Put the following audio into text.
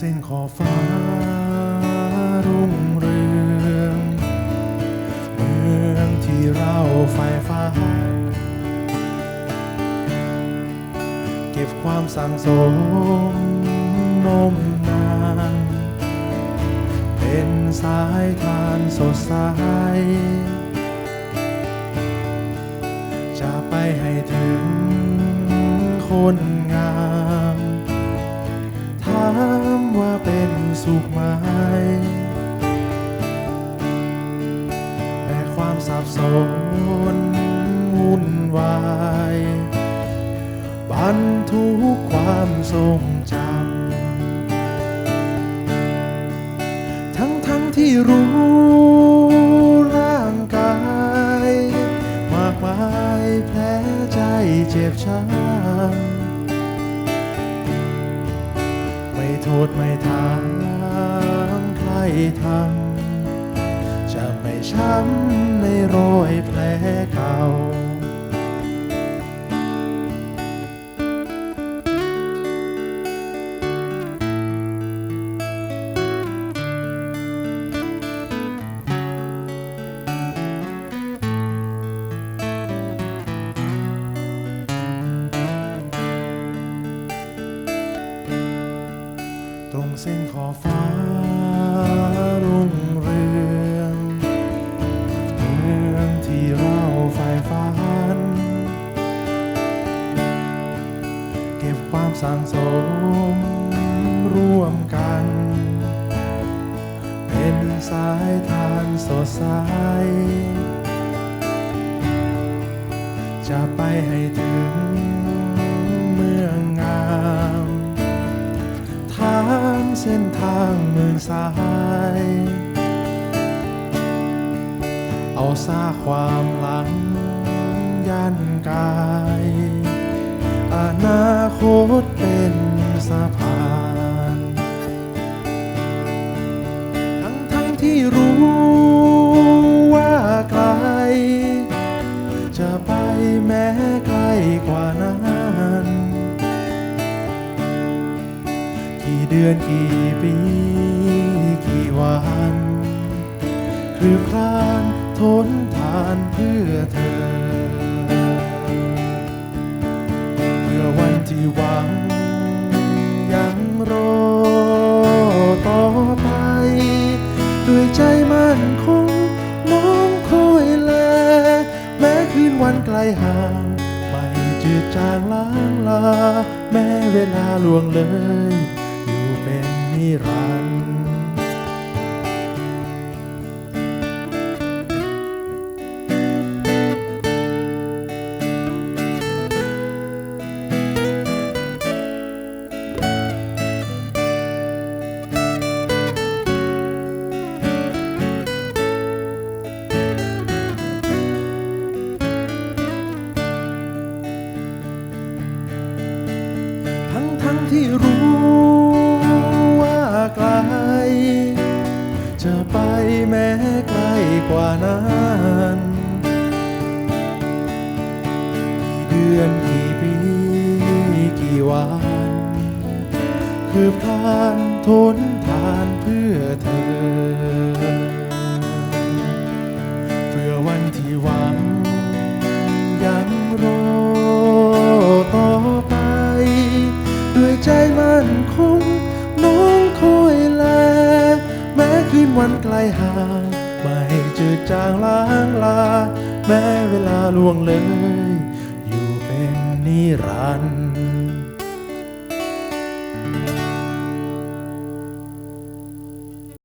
เส้นขอบฟ้ารุ่งเรืองเมืองที่เราใฝ่ฝันเก็บความสั่งสมนมนานเป็นสายทานสดใสจะไปให้ถึงคนงามถาม ว่าเป็นสุขไหมแต่ความสับสนวุ่นวายบันทุกความทรงจำทั้งทั้งๆที่รู้ โทษไม่ถามใครทำจะไม่ช้ำในรอยแผล ส้นขอฟ้ารุ่งเรืองเมืองที่เราใฝ่ฝันเก็บความสั่งสมร่วมกัน เป็นสายทานสดใสจะไปให้ถึง เส้นทางหมื่นสาย เอาซาความหลังยันกาย อนาคตเป็นสะพาน ทั้งทั้งที่รู้ว่าไกล จะไปแม้ไกลกว่านั้น เดือนกี่ปีกี่วันคือพลานทนทานเพื่อเธอ เมื่อวันที่หวัง ยังรอต่อไป ด้วยใจมั่นคงน้องคอยแล แม้คืนวันไกลห่างไม่จืดจางล้างลา แม้เวลาล่วงเลย รันดร์ทั้งทั้งๆที่รู้ ไกล จะไปแม้ไกลกว่านั้นกี่เดือนกี่ปีกี่วัน คือพลานทนทานเพื่อเธอ เพื่อวันที่หวัง นวันไกลห่างไม่จืดจางล้างลา แม้เวลาล่วงเลย อยู่เป็นนิรันดร์